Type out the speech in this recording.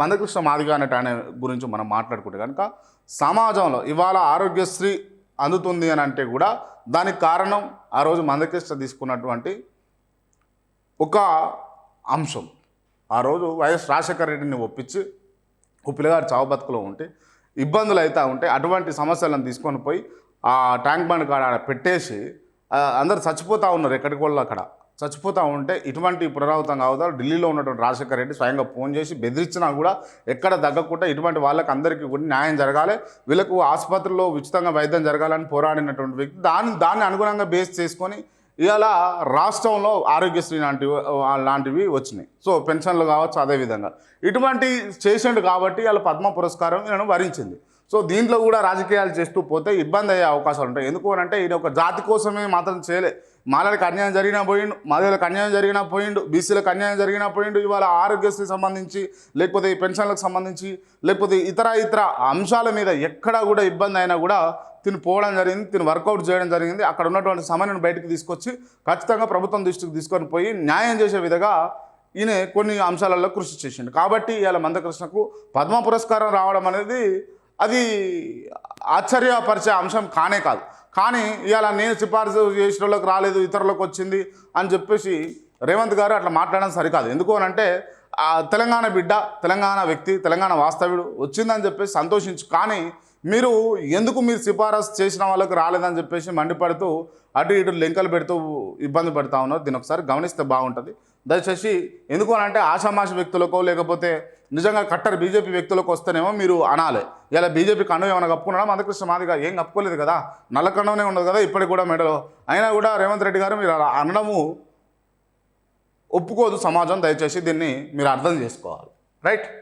మందకృష్ణ మాదిగ అనేట గురించి మనం మాట్లాడుకుంటే కనుక సమాజంలో ఇవాళ ఆరోగ్యశ్రీ అందుతుంది అని అంటే కూడా దానికి కారణం ఆ రోజు మందకృష్ణ తీసుకున్నటువంటి ఒక అంశం. ఆ రోజు వైఎస్ రాజశేఖర రెడ్డిని ఒప్పించి ఓ గారు చావు బతుకులో ఉంటే ఇబ్బందులు అవుతూ ఉంటే అటువంటి సమస్యలను తీసుకొని పోయి ఆ ట్యాంక్ బండ్ కాడ ఆడ పెట్టేసి అందరు చచ్చిపోతూ ఉన్నారు ఎక్కడికి వాళ్ళు అక్కడ. చచ్చిపోతూ ఉంటే ఇటువంటి పునరావృతం కావద్దు ఢిల్లీలో ఉన్నటువంటి రాజశేఖర రెడ్డి స్వయంగా ఫోన్ చేసి బెదిరించినా కూడా ఎక్కడ తగ్గకుండా ఇటువంటి వాళ్ళకి అందరికీ కూడా న్యాయం జరగాలి. వీళ్ళకు ఆసుపత్రిలో ఉచితంగా వైద్యం జరగాలని పోరాడినటువంటి వ్యక్తి దాన్ని దాన్ని అనుగుణంగా బేస్ చేసుకొని ఇవాళ రాష్ట్రంలో ఆరోగ్యశ్రీ లాంటివి లాంటివి వచ్చినాయి. సో పెన్షన్లు కావచ్చు అదేవిధంగా. ఇటువంటి చేసిండు కాబట్టి వాళ్ళ పద్మ పురస్కారం ఈయనను వరించింది. సో దీంట్లో కూడా రాజకీయాలు చేస్తూ పోతే ఇబ్బంది అయ్యే అవకాశాలు ఉంటాయి. ఎందుకు అని అంటే ఈయన ఒక జాతి కోసమే మాత్రం చేయలే. మాలలకు అన్యాయం జరిగినా పోయిండు మాదిలకు అన్యాయం జరిగినా పోయిండు బీసీలకు అన్యాయం జరిగినా పోయిండు ఇవాళ ఆరోగ్యశ్రీ సంబంధించి లేకపోతే ఈ పెన్షన్లకు సంబంధించి లేకపోతే ఇతర ఇతర అంశాల మీద ఎక్కడా కూడా ఇబ్బంది అయినా కూడా తిని పోవడం జరిగింది తిని వర్కౌట్ చేయడం జరిగింది. అక్కడ ఉన్నటువంటి సమన్యను బయటకు తీసుకొచ్చి ఖచ్చితంగా ప్రభుత్వం దృష్టికి తీసుకొని పోయి న్యాయం చేసే విధంగా ఈయన కొన్ని అంశాలలో కృషి చేసిండు. కాబట్టి ఇవాళ మందకృష్ణకు పద్మ పురస్కారం రావడం అనేది అది ఆశ్చర్యపరిచే అంశం కానే కాదు. కానీ ఇవాళ నేను సిఫార్సు చేసిన వాళ్ళకి రాలేదు ఇతరులకు వచ్చింది అని చెప్పేసి రేవంత్ గారు అట్లా మాట్లాడడం సరికాదు. ఎందుకు అని అంటే తెలంగాణ బిడ్డ తెలంగాణ వ్యక్తి తెలంగాణ వాస్తవ్యుడు వచ్చిందని చెప్పేసి సంతోషించు కానీ మీరు ఎందుకు మీరు సిఫారసు చేసిన వాళ్ళకి రాలేదని చెప్పేసి మండిపడుతూ అటు ఇటు లింకలు పెడుతూ ఇబ్బంది పెడతా ఉన్నారు. దీని ఒకసారి గమనిస్తే బాగుంటుంది. దయచేసి ఎందుకు అని అంటే ఆషామాష వ్యక్తులకో లేకపోతే నిజంగా కట్టర్ బీజేపీ వ్యక్తులకు వస్తేనేమో మీరు అనాలి. ఇలా బీజేపీ కన్ను ఏమైనా కప్పుకున్నాడా? మందకృష్ణ మాదిగా ఏం కప్పుకోలేదు కదా? నల్ల కన్నునే ఉండదు కదా ఇప్పటికి కూడా మెడలో. అయినా కూడా రేవంత్ రెడ్డి గారు మీరు అలా అనడము ఒప్పుకోదు సమాజం. దయచేసి దీన్ని మీరు అర్థం చేసుకోవాలి. రైట్?